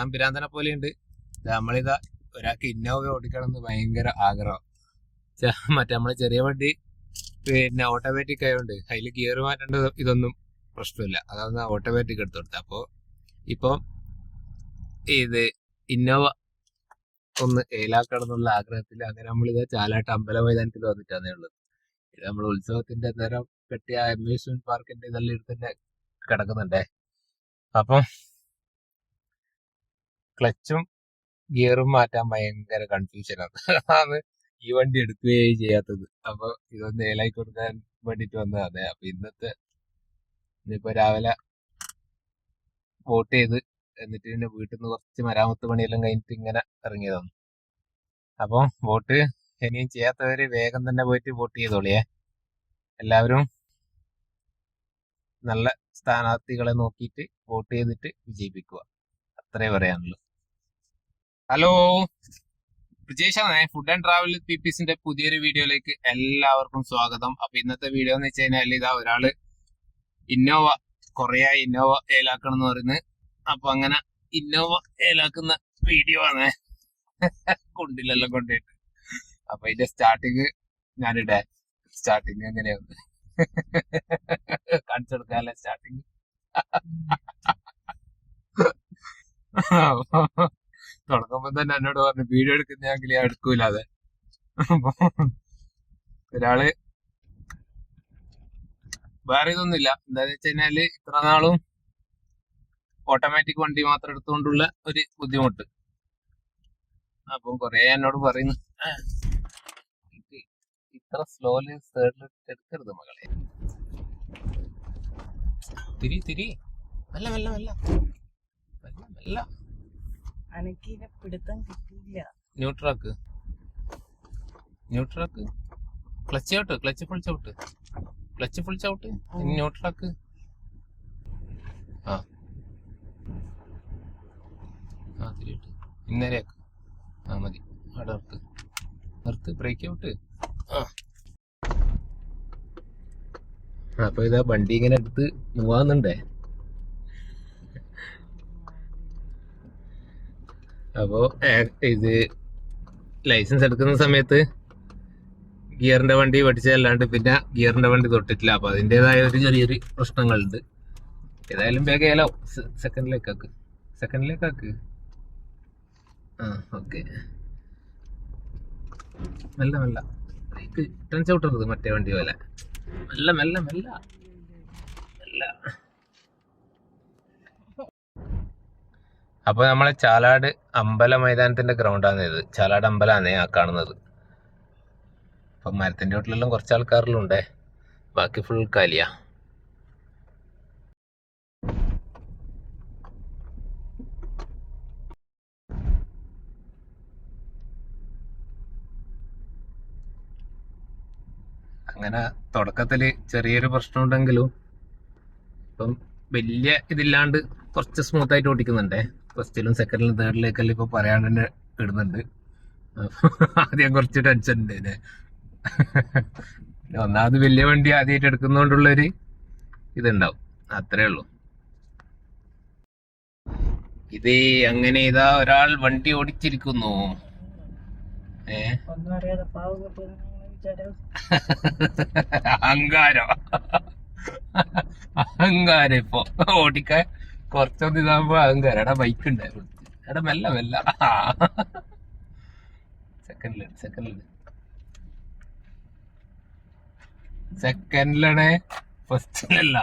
കാണാൻ പിരാന്തനെ പോലെയുണ്ട്. നമ്മളിതാ ഒരാൾക്ക് ഇന്നോവ ഓടിക്കണം എന്ന് ഭയങ്കര ആഗ്രഹം. മറ്റേ നമ്മളെ ചെറിയ വണ്ടി പിന്നെ ഓട്ടോമാറ്റിക് ആയതുകൊണ്ട് അതിൽ ഗിയർ മാറ്റേണ്ട ഇതൊന്നും പ്രശ്നമില്ല. അതൊന്ന് ഓട്ടോമാറ്റിക് എടുത്തു അപ്പോൾ ഇപ്പം ഇത് ഇന്നോവ ഒന്ന് ഏലാക്കണം എന്നുള്ള ആഗ്രഹത്തിൽ അങ്ങനെ നമ്മളിത് ചാലാട്ട് അമ്പല മൈതാനത്തിൽ വന്നിട്ടാന്നേ ഉള്ളത് ഇത് നമ്മൾ ഉത്സവത്തിന്റെ നേരം കെട്ടിയ അമ്യൂസ്മെന്റ് പാർക്കിന്റെ ഇതെല്ലാം എടുത്തന്നെ കിടക്കുന്നുണ്ടേ. അപ്പം ക്ലച്ചും ഗിയറും മാറ്റാൻ ഭയങ്കര കൺഫ്യൂഷനാണ് അതാണ് ഈ വണ്ടി എടുക്കുകയേ ചെയ്യാത്തത്. അപ്പൊ ഇതൊന്ന് ഏലായി കൊടുക്കാൻ വേണ്ടിട്ട് വന്നതാണ് അപ്പൊ ഇന്നത്തെ ഇന്നിപ്പോ രാവിലെ വോട്ട് ചെയ്ത് എന്നിട്ട് പിന്നെ വീട്ടിൽ നിന്ന് കുറച്ച് മരാമത്ത് പണിയെല്ലാം കഴിഞ്ഞിട്ട് ഇങ്ങനെ ഇറങ്ങിയതാണ് അപ്പം വോട്ട് ഇനിയും ചെയ്യാത്തവര് വേഗം തന്നെ പോയിട്ട് വോട്ട് ചെയ്തോളിയേ. എല്ലാവരും നല്ല സ്ഥാനാർത്ഥികളെ നോക്കിയിട്ട് വോട്ട് ചെയ്തിട്ട് വിജയിപ്പിക്കുക. അത്രേ പറയാനുള്ളൂ. ഹലോ. പ്രജേഷാണ് ഫുഡ് ആൻഡ് ട്രാവൽ പീപ്പീസിന്റെ പുതിയൊരു വീഡിയോയിലേക്ക് എല്ലാവർക്കും സ്വാഗതം. അപ്പൊ ഇന്നത്തെ വീഡിയോ എന്ന് വെച്ച് കഴിഞ്ഞാൽ ഇതാ ഒരാൾ ഇന്നോവ കൊറേ ഇന്നോവ ഏലാക്കണം എന്ന് പറയുന്നത്. അപ്പൊ അങ്ങനെ ഇന്നോവ ഏലാക്കുന്ന വീഡിയോ ആണ്. കൊണ്ടില്ലല്ലോ കൊണ്ടിട്ട്. അപ്പൊ ഇതിന്റെ സ്റ്റാർട്ടിങ് ഞാനിടെ. സ്റ്റാർട്ടിങ് എങ്ങനെയാണ് കാണിച്ചു കൊടുക്കാല്ലേ സ്റ്റാർട്ടിങ് തുടങ്ങുമ്പോ തന്നെ എന്നോട് പറഞ്ഞു വീഡിയോ എടുക്കുന്നെങ്കിൽ ഞാൻ എടുക്കൂലാതെ ഒരാൾ വേറെ ഇതൊന്നുമില്ല. എന്താന്ന് വെച്ച് കഴിഞ്ഞാൽ ഇത്ര നാളും ഓട്ടോമാറ്റിക് വണ്ടി മാത്രം എടുത്തുകൊണ്ടുള്ള ഒരു ബുദ്ധിമുട്ട്. അപ്പം കൊറേ എന്നോട് പറയുന്നു "ആ, ഇത് ഇത്ര സ്ലോലി എടുക്കരുത് മകളെ. തിരി തിരി. മെല്ല മെല്ല മെല്ല. മെല്ല മെല്ലെ. അനക്കിനെ പിടുത്തം കിട്ടിയില്ല. Neutral. Neutral? Clutch out clutch full ചവിട്ട്. ക്ലച്ച് ഫുൾ ചവിട്ട് ന്യൂട്രാക്ക്. ആ. ആ തിരിയിട്ട്. ഇന്നേരെയാക്ക്. ആ മതി. അവിടെ നിർത്ത്. നിർത്ത് ബ്രേക്ക് ഔട്ട് ആ അപ്പൊ ഇതാ വണ്ടി ഇങ്ങനെ എടുത്ത് മൂവാന്നുണ്ടേ? അപ്പോ ഏ- ഇത് ലൈസൻസ് എടുക്കുന്ന സമയത്ത് ഗിയറിന്റെ വണ്ടി പഠിച്ചതല്ലാണ്ട് പിന്നെ ഗിയറിന്റെ വണ്ടി തൊട്ടിട്ടില്ല. അപ്പൊ അതിന്റെതായ ഒരു ചെറിയൊരു പ്രശ്നങ്ങളുണ്ട്. ഏതായാലും വേഗം ഏലോ. സെക്കൻഡിലേക്കാക്ക് സെക്കൻഡിലേക്കാക്ക് ആ ഓക്കെ മെല്ലെ മെല്ല. ബ്രേക്ക് ടെൻസ് ഔട്ടരുത് മറ്റേ വണ്ടി പോലെ. മെല്ലെ മെല്ല മെല്ല. അപ്പൊ നമ്മളെ ചാലാട് അമ്പല മൈതാനത്തിന്റെ ഗ്രൗണ്ടാണ് ഇത്. ചാലാട് അമ്പലാണേ ആ കാണുന്നത്. അപ്പം മരത്തിന്റെ വീട്ടിലെല്ലാം കുറച്ച് ആൾക്കാരെല്ലാം ഉണ്ടേ. ബാക്കി ഫുൾ കാലിയാ. അങ്ങനെ തുടക്കത്തിൽ ചെറിയൊരു പ്രശ്നം ഉണ്ടെങ്കിലും ഇപ്പം വലിയ ഇതില്ലാണ്ട് കുറച്ച് സ്മൂത്ത് ആയിട്ട് ഓടിക്കുന്നുണ്ടേ. ഫസ്റ്റിലും സെക്കൻഡിലും തേർഡിലേക്കെല്ലാം ഇപ്പൊ പറയാൻ തന്നെ ഇടുന്നുണ്ട് ആദ്യം കുറച്ച് ടെൻഷൻ ഉണ്ട് ഒന്നാമത് വലിയ വണ്ടി ആദ്യമായിട്ട് എടുക്കുന്നോണ്ടുള്ളൊരു ഇതുണ്ടാവും അത്രേ ഉള്ളൂ ഇത് അങ്ങനെ ഇതാ ഒരാൾ വണ്ടി ഓടിച്ചിരിക്കുന്നു ഏ ഒന്നും അറിയാതെ പാവം കിട്ടുന്ന വിചാരം അഹങ്കാരം അഹങ്കാരം ഇപ്പൊ ഓടിക്കാൻ കുറച്ചൊന്നും ഇതാകുമ്പോ അഹങ്കാരം എടാ ബൈക്ക് ഉണ്ടായിരുന്നു. എടാ മെല്ല മെല്ല. സെക്കൻഡിലാണ് സെക്കൻഡിൽ സെക്കൻഡിലാണേ ഫസ്റ്റിലല്ല